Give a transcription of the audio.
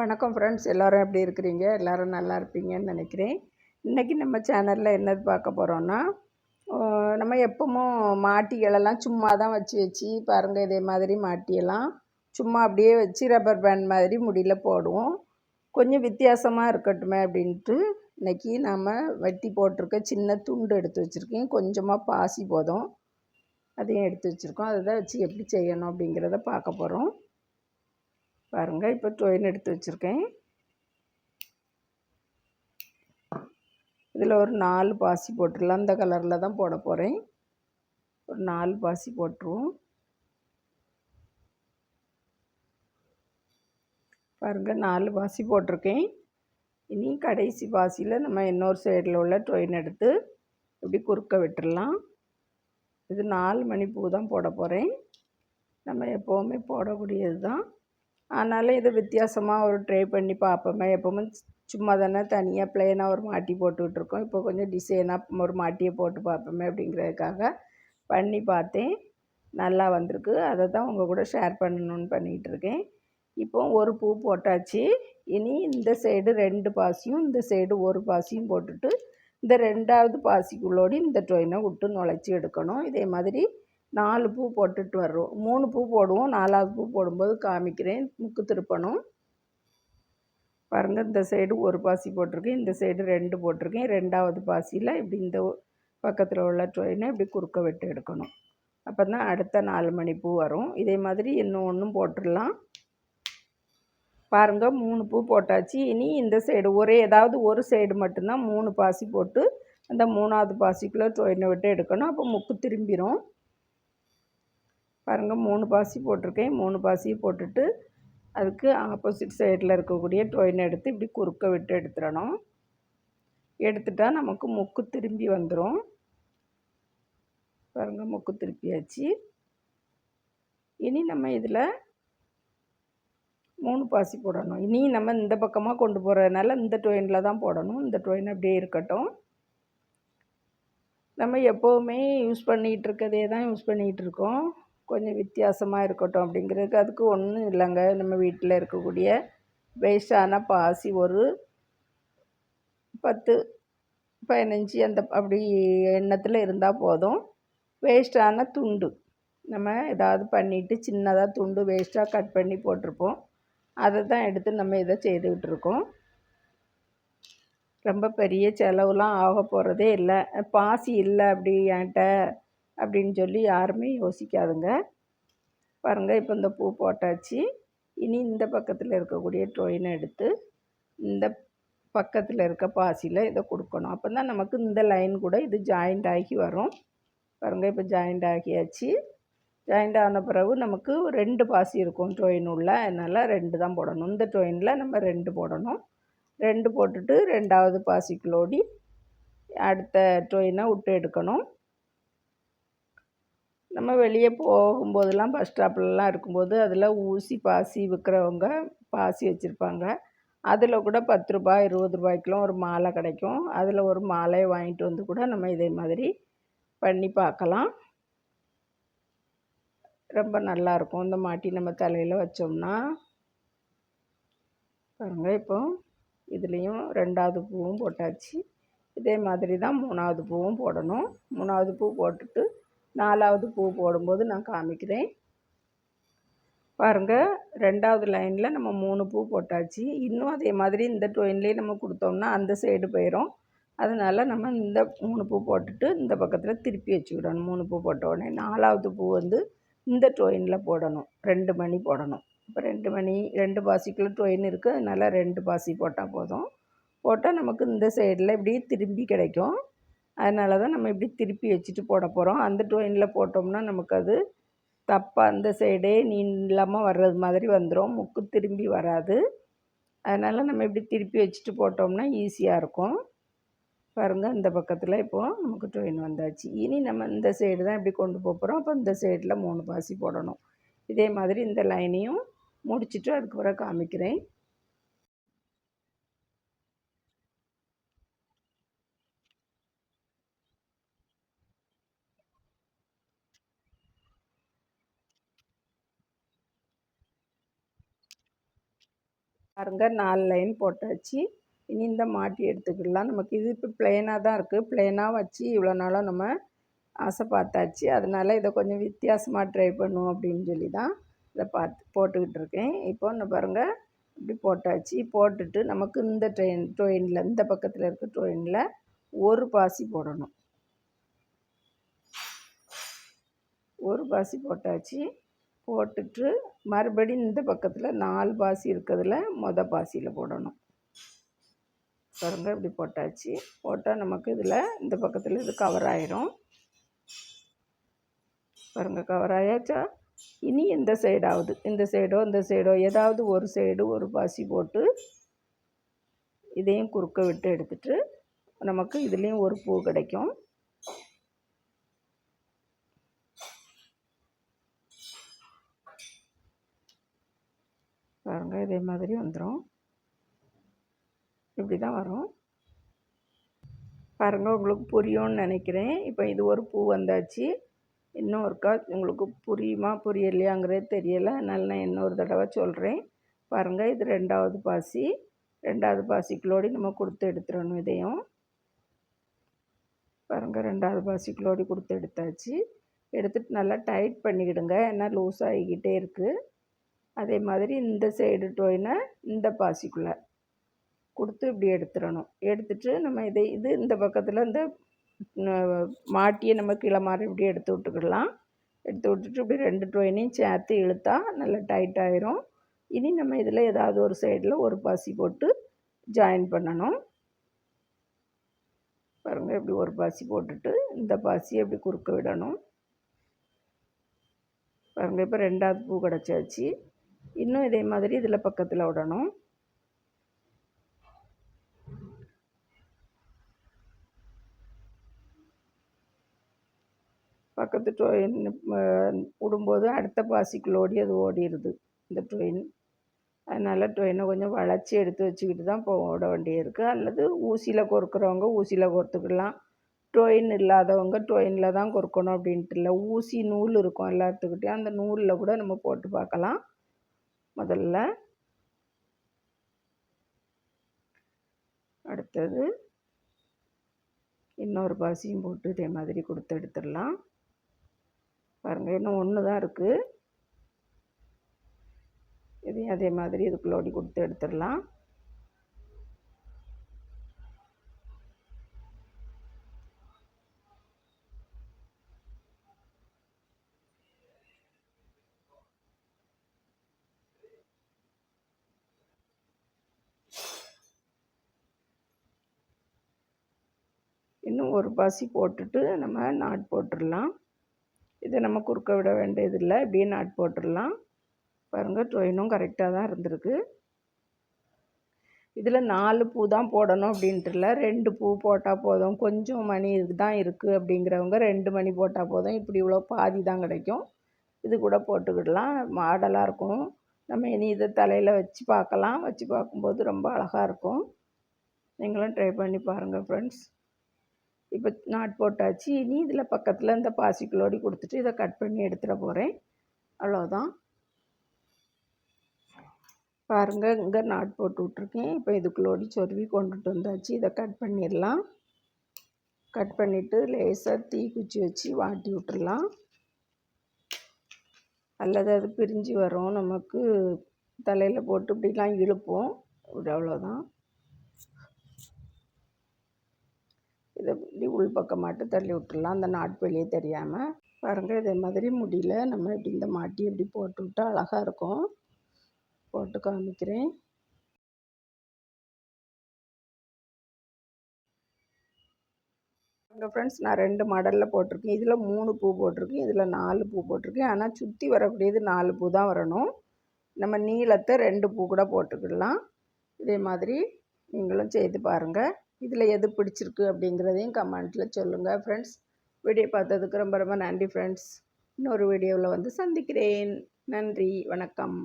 வணக்கம் ஃப்ரெண்ட்ஸ் எல்லோரும் எப்படி இருக்கிறீங்க? எல்லோரும் நல்லா இருப்பீங்கன்னு நினைக்கிறேன். இன்றைக்கி நம்ம சேனலில் என்னது பார்க்க போகிறோன்னா நம்ம எப்பவும் மாட்டிகளெல்லாம் சும்மா தான் வச்சு வச்சு பாருங்கள் இதே மாதிரி மாட்டியெல்லாம் சும்மா அப்படியே வச்சு ரப்பர் பேண்ட் மாதிரி முடியில் போடுவோம். கொஞ்சம் வித்தியாசமாக இருக்கட்டுமே அப்படின்ட்டு இன்றைக்கி நம்ம வெட்டி போட்டிருக்க சின்ன துண்டு எடுத்து வச்சுருக்கேன். கொஞ்சமாக பாசி போதும். அதையும் எடுத்து வச்சுருக்கோம். அதை தான் வச்சு எப்படி செய்யணும் அப்படிங்கிறத பார்க்க போகிறோம் பாருங்கள் இப்போ டொயின் எடுத்து வச்சுருக்கேன். இதில் ஒரு நாலு பாசி போட்டுடலாம். அந்த கலரில் தான் போட போகிறேன் ஒரு நாலு பாசி போட்டுருவோம். பாருங்கள் நாலு பாசி போட்டிருக்கேன். இனி கடைசி பாசியில் நம்ம இன்னொரு சைடில் உள்ள டொயின் எடுத்து இப்படி குறுக்க விட்டுடலாம். இது நாலு மணி பூ தான் போட போகிறேன் நம்ம எப்போவுமே போடக்கூடியது தான் அதனால் இது வித்தியாசமாக ஒரு ட்ரை பண்ணி பார்ப்போமே. எப்போவுமே சும்மா தானே தனியாக ப்ளைனாக ஒரு மாட்டி போட்டுக்கிட்டுருக்கோம். இப்போ கொஞ்சம் டிசைனாக ஒரு மாட்டியை போட்டு பார்ப்போமே அப்படிங்கிறதுக்காக பண்ணி பார்த்தேன். நல்லா வந்திருக்கு. அதை தான் உங்கள் கூட ஷேர் பண்ணணும்னு பண்ணிகிட்டு இருக்கேன் இப்போ ஒரு பூ போட்டாச்சு. இனி இந்த சைடு ரெண்டு பாசியும் இந்த சைடு ஒரு பாசியும் போட்டுட்டு இந்த ரெண்டாவது பாசிக்குள்ளோடி இந்த டொயினை விட்டு நுழைச்சி எடுக்கணும். இதே மாதிரி நாலு பூ போட்டுட்டு வர்றோம். மூணு பூ போடுவோம். நாலாவது பூ போடும்போது காமிக்கிறேன். முக்கு திருப்பணும். பாருங்கள் இந்த சைடு ஒரு பாசி போட்டிருக்கேன். இந்த சைடு ரெண்டு போட்டிருக்கேன். ரெண்டாவது பாசியில் இப்படி இந்த பக்கத்தில் உள்ள ட்ரெயினை இப்படி குறுக்க விட்டு எடுக்கணும். அப்போ தான் அடுத்த நாலு மணி பூ வரும். இதே மாதிரி இன்னும் ஒன்றும் போட்டுடலாம். பாருங்கள் மூணு பூ போட்டாச்சு. இனி இந்த சைடு ஒரே ஏதாவது ஒரு சைடு மட்டும்தான் மூணு பாசி போட்டு அந்த மூணாவது பாசிக்குள்ளே ட்ரெயினை விட்டு எடுக்கணும். அப்போ முக்கு திரும்பிடும் பாருங்கள் மூணு பாசி போட்டிருக்கேன். மூணு பாசியும் போட்டுட்டு அதுக்கு ஆப்போசிட் சைடில் இருக்கக்கூடிய டொயின் எடுத்து இப்படி குறுக்க விட்டு எடுத்துடணும். எடுத்துட்டால் நமக்கு முக்கு திரும்பி வந்துடும் பாருங்கள் முக்கு திருப்பியாச்சு. இனி நம்ம இதில் மூணு பாசி போடணும். இனி நம்ம இந்த பக்கமாக கொண்டு போகிறதுனால இந்த டொயினில் தான் போடணும். இந்த டொயின் அப்படியே இருக்கட்டும். நம்ம எப்போவுமே யூஸ் பண்ணிகிட்டு இருக்கதே தான் யூஸ் பண்ணிகிட்டு இருக்கோம். கொஞ்சம் வித்தியாசமாக இருக்கட்டும் அப்படிங்கிறதுக்கு அதுக்கு ஒன்றும் இல்லைங்க. நம்ம வீட்டில் இருக்கக்கூடிய வேஸ்டான பாசி ஒரு பத்து பதினஞ்சு அந்த அப்படி எண்ணத்தில் இருந்தால் போதும். வேஸ்ட்டான துண்டு. நம்ம ஏதாவது பண்ணிவிட்டு சின்னதாக துண்டு வேஸ்ட்டாக கட் பண்ணி போட்டிருப்போம். அதை தான் எடுத்து நம்ம இதை செய்துக்கிட்டு இருக்கோம் ரொம்ப பெரிய செலவுலாம் ஆக போகிறதே இல்லை. பாசி இல்லை அப்படி என்கிட்ட. அப்படின்னு சொல்லி யாருமே யோசிக்காதுங்க. பாருங்கள் இப்போ இந்த பூ போட்டாச்சு. இனி இந்த பக்கத்தில் இருக்கக்கூடிய டொயினை எடுத்து இந்த பக்கத்தில் இருக்க பாசியில் இதை கொடுக்கணும். அப்போ தான் நமக்கு இந்த லைன் கூட இது ஜாயிண்ட் ஆகி வரும். பாருங்கள் இப்போ ஜாயிண்ட் ஆகியாச்சு. ஜாயிண்ட் ஆன பிறகு நமக்கு ரெண்டு பாசி இருக்கும் டொயின் உள்ள. அதனால் ரெண்டு தான் போடணும். இந்த டொயினில் நம்ம ரெண்டு போடணும். ரெண்டு போட்டுட்டு ரெண்டாவது பாசிக்குள்ளோடி அடுத்த டொயினை விட்டு எடுக்கணும். நம்ம வெளியே போகும்போதெல்லாம் பஸ் ஸ்டாப்லலாம் இருக்கும்போது அதில் ஊசி பாசி விற்கிறவங்க பாசி வச்சுருப்பாங்க. அதில் கூட பத்து ரூபாய் இருபது ரூபாய்க்கெலாம் ஒரு மாலை கிடைக்கும். அதில் ஒரு மாலையை வாங்கிட்டு வந்து கூட நம்ம இதே மாதிரி பண்ணி பார்க்கலாம் ரொம்ப நல்லாயிருக்கும் இந்த மாட்டி நம்ம தலையில் வச்சோம்னா. பாருங்கள் இப்போ இதுலேயும் ரெண்டாவது பூவும் போட்டாச்சு. இதே மாதிரி தான் மூணாவது பூவும் போடணும். மூணாவது பூ போட்டுட்டு நாலாவது பூ போடும்போது நான் காமிக்கிறேன். பாருங்கள் ரெண்டாவது லைனில் நம்ம மூணு பூ போட்டாச்சு. இன்னும் அதே மாதிரி இந்த டொயின்லேயே நம்ம கொடுத்தோம்னா அந்த சைடு போயிடும் அதனால் நம்ம இந்த மூணு பூ போட்டுட்டு இந்த பக்கத்தில் திருப்பி வச்சுக்கிடணும். மூணு பூ போட்ட உடனே நாலாவது பூ வந்து இந்த டொயினில் போடணும். ரெண்டு மணி போடணும். இப்போ ரெண்டு மணி ரெண்டு பாசிக்குள்ளே டொயின் இருக்குது அதனால் ரெண்டு பாசி போட்டால் போதும். போட்டால் நமக்கு இந்த சைடில் இப்படி திரும்பி கிடைக்கும். அதனால தான் நம்ம இப்படி திருப்பி வச்சுட்டு போட போகிறோம் அந்த டொயினில் போட்டோம்னா நமக்கு அது தப்பாக அந்த சைடே நீளமாக வர்றது மாதிரி வந்துடும் முக்கு திரும்பி வராது. அதனால் நம்ம இப்படி திருப்பி வச்சுட்டு போட்டோம்னா ஈஸியாக இருக்கும். பாருங்கள் இந்த பக்கத்தில் இப்போது நமக்கு டொயின் வந்தாச்சு. இனி நம்ம இந்த சைடு தான் இப்படி கொண்டு போகிறோம் அப்போ இந்த சைடில் மூணு பாசி போடணும். இதே மாதிரி இந்த லைனையும் முடிச்சுட்டு அதுக்கு காமிக்கிறேன். பாருங்க நாலு லைன் போட்டாச்சு. இனி இந்த மாட்டி எடுத்துக்கிடலாம். நமக்கு இது இப்போ பிளெயினாக தான் இருக்குது பிளெயினாக வச்சு இவ்வளோ நாளாக நம்ம ஆசை பார்த்தாச்சு. அதனால் இதை கொஞ்சம் வித்தியாசமாக ட்ரை பண்ணுவோம் அப்படின்னு சொல்லி தான் இதை பார்த்து போட்டுக்கிட்டு இருக்கேன். இப்போ ஒன்று பாருங்கள் இப்படி போட்டாச்சு. போட்டுட்டு நமக்கு இந்த ட்ரெயின் ட்ரெயினில் இந்த பக்கத்தில் இருக்க ட்ரெயினில் ஒரு பாசி போடணும். ஒரு பாசி போட்டாச்சு. போட்டுட்டு மறுபடியும் இந்த பக்கத்தில் நாலு பாசி இருக்கிறதுல மொதல் பாசியில் போடணும். பாருங்க இப்படி போட்டாச்சு. போட்டால் நமக்கு இதில் இந்த பக்கத்தில் இது கவர் ஆயிரும். பாருங்கள் கவர் ஆயாச்சா? இனி இந்த சைடாவது இந்த சைடோ இந்த சைடோ ஏதாவது ஒரு சைடு ஒரு பாசி போட்டு இதையும் குறுக்க விட்டு எடுத்துட்டு நமக்கு இதுலேயும் ஒரு பூ கிடைக்கும் பாருங்கள் இதே மாதிரி வந்துடும் இப்படி தான் வரும். பாருங்கள் உங்களுக்கு புரியும்னு நினைக்கிறேன். இப்போ இது ஒரு பூ வந்தாச்சு. இன்னும் ஒருக்கா உங்களுக்கு புரியுமா புரியலையாங்கிறது தெரியலை. அதனால் நான் இன்னொரு தடவை சொல்கிறேன் பாருங்கள் இது ரெண்டாவது பாசி. ரெண்டாவது பாசிக்குள்ளோடி நம்ம கொடுத்து எடுத்துடணும் இதையும். பாருங்கள் ரெண்டாவது பாசிக்குள்ளோடி கொடுத்து எடுத்தாச்சு. எடுத்துகிட்டு நல்லா டைட் பண்ணிக்கிடுங்க. ஏன்னா லூஸ் ஆகிக்கிட்டே இருக்குது அதே மாதிரி இந்த சைடு டோயினை இந்த பாசிக்குள்ளே கொடுத்து இப்படி எடுத்துடணும். எடுத்துட்டு நம்ம இதை இது இந்த பக்கத்தில் இந்த மாட்டியை நம்ம கீழே மாறி இப்படி எடுத்து விட்டுக்கிடலாம். எடுத்து விட்டுட்டு இப்படி ரெண்டு டொயினையும் சேர்த்து இழுத்தா நல்லா டைட் ஆயிரும். இனி நம்ம இதில் ஏதாவது ஒரு சைடில் ஒரு பாசி போட்டு ஜாயின் பண்ணணும். பாருங்கள் இப்படி ஒரு பாசி போட்டுட்டு இந்த பாசியை இப்படி குறுக்க விடணும். பாருங்கள் இப்போ ரெண்டாவது பூ கிடச்சாச்சு. இன்னும் இதே மாதிரி இதில் பக்கத்தில் விடணும். பக்கத்து ட்ரெயின் விடும்போது அடுத்த பாசிக்குள்ள ஓடி அது ஓடிடுது இந்த ட்ரெயின் அதனால் ட்ரெயினை கொஞ்சம் வளைச்சி எடுத்து வச்சுக்கிட்டு தான் போட வேண்டியது இருக்குது அல்லது ஊசியில் கொறுக்கிறவங்க ஊசியில் கொறுத்துக்கலாம் ட்ரெயின் இல்லாதவங்க ட்ரெயினில் தான் கொறுக்கணும் அப்படின்ட்டு இல்லை. ஊசி நூல் இருக்கும் எல்லாத்துக்கிட்டையும் அந்த நூலில் கூட நம்ம போட்டு பார்க்கலாம். முதல்ல. அடுத்தது இன்னொரு பாசியும் போட்டு இதே மாதிரி கொடுத்து எடுத்துடலாம். பாருங்கள் இன்னும் ஒன்று தான் இருக்குது இதையும் அதே மாதிரி இதுக்குள்ளோடி கொடுத்து எடுத்துடலாம். இன்னும் ஒரு பாசி போட்டுட்டு நம்ம நாட் போட்டுடலாம். இதை நம்ம குறுக்க விட வேண்டியதில்லை இப்படியே நாட் போட்டுடலாம். பாருங்கள் ட்ரெயினும் கரெக்டாக தான் இருந்திருக்கு. இதில் நாலு பூ தான் போடணும் அப்படின்ட்டு இல்லை ரெண்டு பூ போட்டால் போதும். கொஞ்சம் மணி தான் இருக்குது அப்படிங்கிறவங்க ரெண்டு மணி போட்டால் போதும். இப்படி இவ்வளோ பாதி தான் கிடைக்கும். இது கூட போட்டுக்கிடலாம். மாடலாக இருக்கும். நம்ம இனி இதை தலையில் வச்சு பார்க்கலாம். வச்சு பார்க்கும்போது ரொம்ப அழகாக இருக்கும். நீங்களும் ட்ரை பண்ணி பாருங்கள் ஃப்ரெண்ட்ஸ் இப்போ நாட் போட்டாச்சு. இனி இதில் பக்கத்தில் இந்த பாசிக்குள்ளோடி கொடுத்துட்டு இதை கட் பண்ணி எடுத்துட போகிறேன் அவ்வளோதான் பாருங்கள் இங்கே நாட் போட்டு விட்ருக்கேன் இப்போ இதுக்குள்ளோடி சொருவி கொண்டுட்டு வந்தாச்சு. இதை கட் பண்ணிடலாம். கட் பண்ணிவிட்டு லேசாக தீ குச்சி வச்சு வாட்டி விட்டுடலாம். அல்லது அது பிரிஞ்சு வரும். நமக்கு தலையில் போட்டு இப்படிலாம் இழுப்போம். அவ்வளோதான் இதை இப்படி உள் பக்கம் மட்டும் தள்ளி விட்டுடலாம். அந்த நாட் வெளியே தெரியாமல் பாருங்கள் இதே மாதிரி முடியல. நம்ம இப்படி இந்த மாட்டி இப்படி போட்டு விட்டால் அழகாக இருக்கும். போட்டு காமிக்கிறேன். எங்கள் ஃப்ரெண்ட்ஸ் நான் ரெண்டு மாடலில் போட்டிருக்கேன். இதில் மூணு பூ போட்டிருக்கேன். இதில் நாலு பூ போட்டிருக்கேன். ஆனால் சுற்றி வரக்கூடியது நாலு பூ தான் வரணும். நம்ம நீளத்தை ரெண்டு பூ கூட போட்டுக்கிடலாம். இதே மாதிரி நீங்களும் செய்து பாருங்கள் இதில் எது பிடிச்சிருக்கு அப்படிங்கிறதையும் கமெண்ட்டில் சொல்லுங்கள் ஃப்ரெண்ட்ஸ் வீடியோ பார்த்ததுக்கு ரொம்ப ரொம்ப நன்றி ஃப்ரெண்ட்ஸ் இன்னொரு வீடியோவில் வந்து சந்திக்கிறேன். நன்றி வணக்கம்.